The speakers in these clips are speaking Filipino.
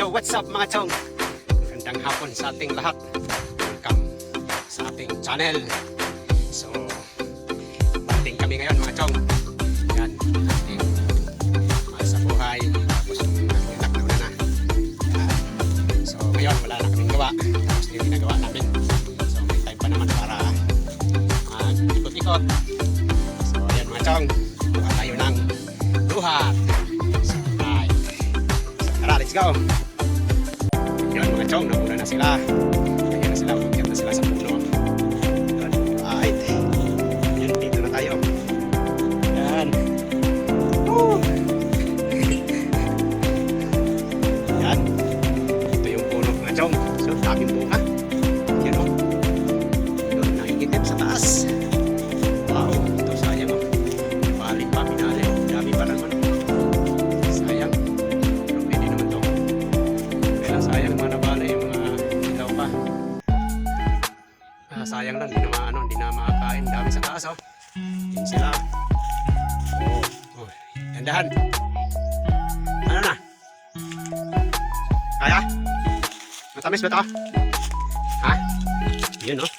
Yo, what's up mga chong? Magandang hapon sa ating lahat. Welcome sa ating channel. So, bating kami ngayon mga chong. Yan, ating mahal sa buhay. Tapos yung anak na una na. So, ngayon wala na kaming gawa. Tapos yung ginagawa namin. So, may time pa naman para mag-ikot-ikot. So, ayan mga chong. Buka tayo ng duhat. So, bye. So, let's go. Chong, nauna na sila. Kaya na sila, umakyat na sila sa puno. Alright. Yun, dito na tayo. Yan. Woo! Yan. Ito yung puno mga chong. So, daming bunga. Yan o. Yun, nakikitip sa taas. Wow, Ah, sayang lang, hindi na maano, hindi na makakain. Dami sa taas, oh. Yun sila. Oh, oh. Dandahan. Ano na? Kaya? Matamis ba ito? Ha? Yun, oh.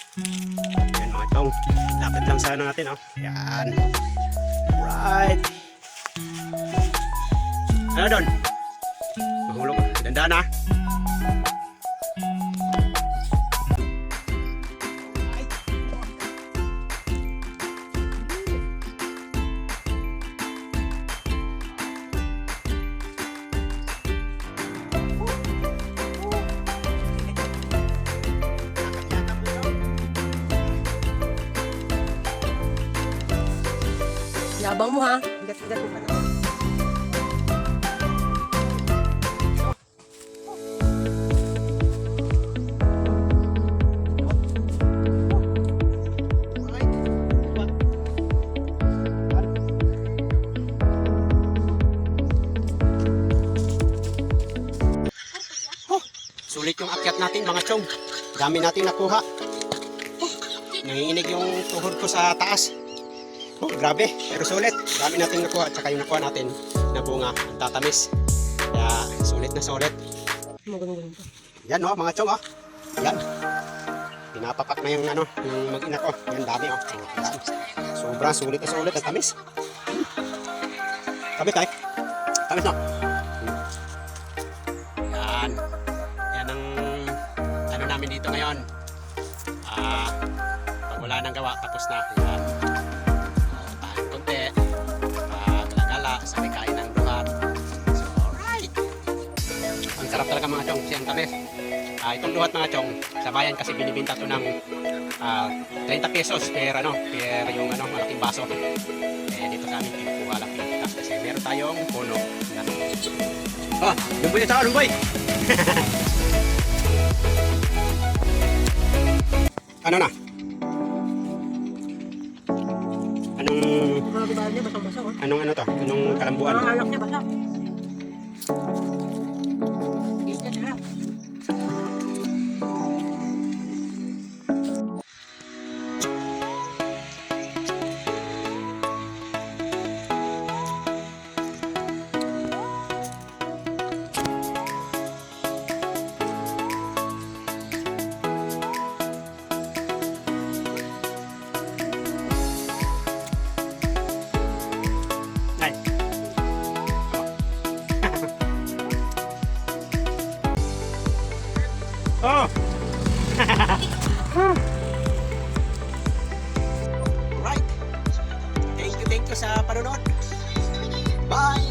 Yan mga chong. Lapit lang sana natin, oh. Yan. Right. Ano doon? Mahulog. Dandahan, ah. Yabang mo ha. Igat-igat mo pa. Sulit yung akyat natin mga chong. Dami nating nakuha. Oh, nanginginig yung tuhod ko sa taas. Oh, grabe. Pero sulit. Dami nating nakuha. At saka yung nakuha natin na bunga. Ang tatamis. Kaya sulit na sulit. Magandang. Yan no, mga chong oh. Yan. Pinapapak na yung ano, yung mag-ina ko. Yan dami oh. Oh, Yan. Sobrang sulit na sulit at tamis. Tamis tayo. Tamis. Hmm. Yan. Yan ang ano namin dito ngayon. Ah, pag wala nang gawa, tapos na. Yan. Gala-gala, sabay kain ng duhat. So, alright. Ang sarap talaga mga chong, siyang tamis. Ah, itong duhat mga chong, sa bayan kasi binibinta to ng ah, 30 pesos per ano, per yung ano, malaking baso. Eh dito sa amin kinukuha lang pinita kasi meron tayong puno. Ah, lumboy sa lumboy. ano na? Anong ha. anong ano to? Anong kalambuan? Mga anak niya, basa. Oh. right. Thank you, thank you sa panonood. Bye.